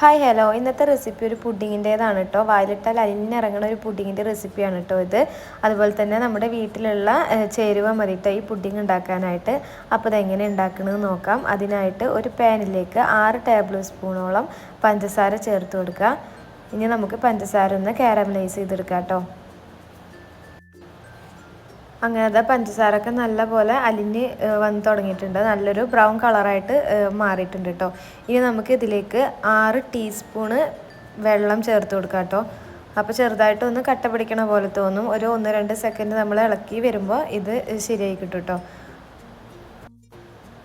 Hi hello ഇന്നത്തെ recipe ഒരു പുഡിങ്ങിന്റേതാണ് കേട്ടോ വായിലിട്ടാൽ അലിഞ്ഞിറങ്ങുന്ന ഒരു പുഡിങ്ങിന്റെ റെസിപ്പിയാണ് കേട്ടോ ഇത്. അതുപോലെ തന്നെ നമ്മുടെ വീട്ടിലുള്ള ചേരുവ മതിയിട്ട് ഈ പുഡിങ് ഉണ്ടാക്കാനായിട്ട്. അപ്പോൾ ഇതെങ്ങനെ ഉണ്ടാക്കണമെന്ന് നോക്കാം. അതിനായിട്ട് ഒരു പാനിലേക്ക് ആറ് ടേബിൾ സ്പൂണോളം പഞ്ചസാര ചേർത്ത് കൊടുക്കുക. ഇനി നമുക്ക് പഞ്ചസാര ഒന്ന് കാരമലൈസ് ചെയ്തെടുക്കാം കേട്ടോ അങ്ങനത്തെ പഞ്ചസാരൊക്കെ നല്ല പോലെ അലിഞ്ഞ് വന്ന് തുടങ്ങിയിട്ടുണ്ട്. നല്ലൊരു ബ്രൗൺ കളറായിട്ട് മാറിയിട്ടുണ്ട് കേട്ടോ. ഇനി നമുക്ക് ഇതിലേക്ക് ആറ് ടീസ്പൂണ് വെള്ളം ചേർത്ത് കൊടുക്കാം കേട്ടോ. അപ്പോൾ ചെറുതായിട്ടൊന്ന് കട്ട പിടിക്കണ പോലെ തോന്നും. ഒരു ഒന്ന് രണ്ട് സെക്കൻഡ് നമ്മൾ ഇളക്കി വരുമ്പോൾ ഇത് ശരിയായി കിട്ടും കേട്ടോ.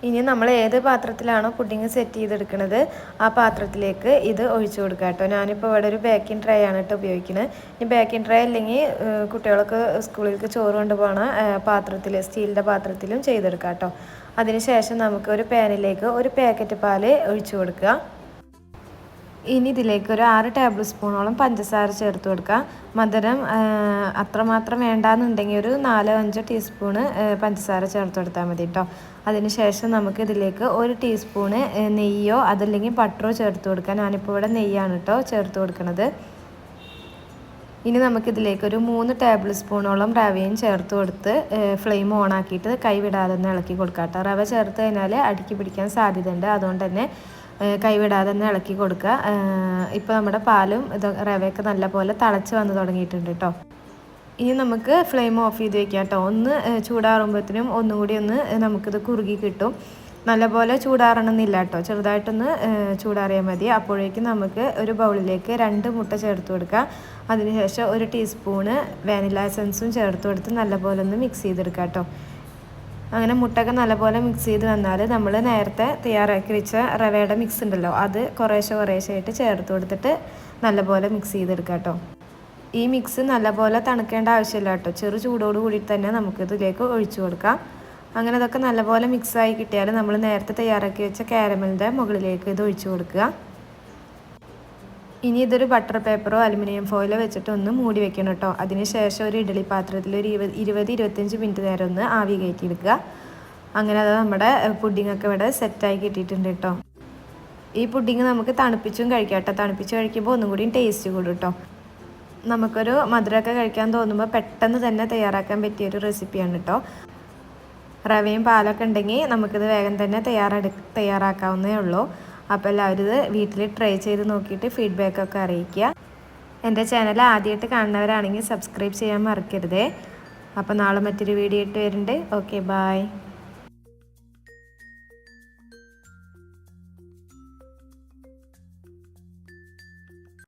ഇനി നമ്മൾ ഏത് പാത്രത്തിലാണോ പുഡിങ് സെറ്റ് ചെയ്തെടുക്കുന്നത് ആ പാത്രത്തിലേക്ക് ഇത് ഒഴിച്ചു കൊടുക്കുക കേട്ടോ. ഞാനിപ്പോൾ ഇവിടെ ഒരു ബേക്കിംഗ് ട്രേ ആണ് കേട്ടോ ഉപയോഗിക്കുന്നത്. ഇനി ബേക്കിംഗ് ട്രേ അല്ലെങ്കിൽ കുട്ടികൾക്ക് സ്കൂളിലേക്ക് ചോറ് കൊണ്ടുപോകണ പാത്രത്തിൽ സ്റ്റീലിന്റെ പാത്രത്തിലും ചെയ്തെടുക്കാം കേട്ടോ. അതിനുശേഷം നമുക്ക് ഒരു പാനിലേക്ക് ഒരു പാക്കറ്റ് പാൽ ഒഴിച്ചു കൊടുക്കുക. ഇനി ഇതിലേക്ക് ഒരു ആറ് ടേബിൾ സ്പൂണോളം പഞ്ചസാര ചേർത്ത് കൊടുക്കുക. മധുരം അത്രമാത്രം വേണ്ടാന്നുണ്ടെങ്കിൽ ഒരു നാലോ അഞ്ചോ ടീസ്പൂണ് പഞ്ചസാര ചേർത്ത് കൊടുത്താൽ മതി കേട്ടോ അതിനുശേഷം നമുക്ക് ഇതിലേക്ക് ഒരു ടീസ്പൂണ് നെയ്യോ അതല്ലെങ്കിൽ ബട്ടറോ ചേർത്ത് കൊടുക്കാം ഞാനിപ്പോൾ ഇവിടെ നെയ്യാണ് കേട്ടോ ചേർത്ത് കൊടുക്കുന്നത് ഇനി നമുക്കിതിലേക്ക് ഒരു മൂന്ന് ടേബിൾ സ്പൂണോളം റവയും ചേർത്ത് കൊടുത്ത് ഫ്ലെയിം ഓൺ ആക്കിയിട്ട് കൈ വിടാതെ തന്നെ ഇളക്കി കൊടുക്കാം കേട്ടോ റവ ചേർത്ത് കഴിഞ്ഞാൽ അടുക്കി പിടിക്കാൻ സാധ്യതയുണ്ട്. അതുകൊണ്ട് തന്നെ കൈവിടാതെ തന്നെ ഇളക്കി കൊടുക്കുക. ഇപ്പോൾ നമ്മുടെ പാലും ഇത് റവയൊക്കെ നല്ലപോലെ തിളച്ച് വന്ന് തുടങ്ങിയിട്ടുണ്ട് കേട്ടോ ഇനി നമുക്ക് ഫ്ലെയിം ഓഫ് ചെയ്ത് വെക്കാം കേട്ടോ ഒന്ന് ചൂടാറുമ്പോഴത്തേനും ഒന്നും കൂടി ഒന്ന് നമുക്കിത് കുറുകി കിട്ടും. നല്ലപോലെ ചൂടാറണമെന്നില്ല കേട്ടോ ചെറുതായിട്ടൊന്ന് ചൂടാറിയാൽ മതി. അപ്പോഴേക്കും നമുക്ക് ഒരു ബൗളിലേക്ക് രണ്ട് മുട്ട ചേർത്ത് കൊടുക്കുക അതിനുശേഷം ഒരു ടീസ്പൂണ് വാനില എസൻസും ചേർത്ത് കൊടുത്ത് നല്ലപോലെ ഒന്ന് മിക്സ് ചെയ്തെടുക്കാം കേട്ടോ അങ്ങനെ മുട്ടൊക്കെ നല്ലപോലെ മിക്സ് ചെയ്ത് വന്നാൽ നമ്മൾ നേരത്തെ തയ്യാറാക്കി വെച്ച റവയുടെ മിക്സ് ഉണ്ടല്ലോ അത് കുറേശ്ശെ കുറേശ്ശെ ആയിട്ട് ചേർത്ത് കൊടുത്തിട്ട് നല്ലപോലെ മിക്സ് ചെയ്തെടുക്കാം കേട്ടോ ഈ മിക്സ് നല്ലപോലെ തണുക്കേണ്ട ആവശ്യമില്ല കേട്ടോ ചെറു ചൂടോട് കൂടിയിട്ട് തന്നെ നമുക്ക് ഇതിലേക്ക് ഒഴിച്ചു കൊടുക്കാം. അങ്ങനെ അതൊക്കെ നല്ലപോലെ മിക്സായി കിട്ടിയാൽ നമ്മൾ നേരത്തെ തയ്യാറാക്കി വെച്ച കാരമലിന്റെ മുകളിലേക്ക് ഇത് ഒഴിച്ചു കൊടുക്കുക. ഇനി ഇതൊരു ബട്ടർ പേപ്പറോ അലുമിനിയം ഫോയിലോ വെച്ചിട്ട് ഒന്ന് മൂടി വെക്കണം കേട്ടോ. അതിനുശേഷം ഒരു ഇഡ്ഡലി പാത്രത്തിൽ ഒരു ഇരുപത് ഇരുപത് ഇരുപത്തഞ്ച് മിനിറ്റ് നേരം ഒന്ന് ആവി കയറ്റി കയറ്റിയെടുക്കുക. അങ്ങനെ അത് നമ്മുടെ പുഡിങ്ങൊക്കെ ഇവിടെ സെറ്റായി കിട്ടിയിട്ടുണ്ട് കേട്ടോ. ഈ പുഡിങ് നമുക്ക് തണുപ്പിച്ചും കഴിക്കാം കേട്ടോ. തണുപ്പിച്ച് കഴിക്കുമ്പോൾ ഒന്നും കൂടി ടേസ്റ്റ് കൂടും കേട്ടോ. നമുക്കൊരു മധുരമൊക്കെ കഴിക്കാൻ തോന്നുമ്പോൾ പെട്ടെന്ന് തന്നെ തയ്യാറാക്കാൻ പറ്റിയ ഒരു റെസിപ്പിയാണ് കേട്ടോ. റവയും പാലൊക്കെ ഉണ്ടെങ്കിൽ നമുക്കിത് വേഗം തന്നെ തയ്യാറെടു തയ്യാറാക്കാവുന്നേ ഉള്ളൂ. അപ്പോൾ എല്ലാവരും ഇത് വീട്ടിൽ ട്രൈ ചെയ്ത് നോക്കിയിട്ട് ഫീഡ്ബാക്കൊക്കെ അറിയിക്കുക. എന്റെ ചാനൽ ആദ്യമായിട്ട് കാണുന്നവരാണെങ്കിൽ സബ്സ്ക്രൈബ് ചെയ്യാൻ മറക്കരുതേ. അപ്പോൾ നാളെ മറ്റൊരു വീഡിയോ ഇട്ട് വരുന്നുണ്ട്. Okay bye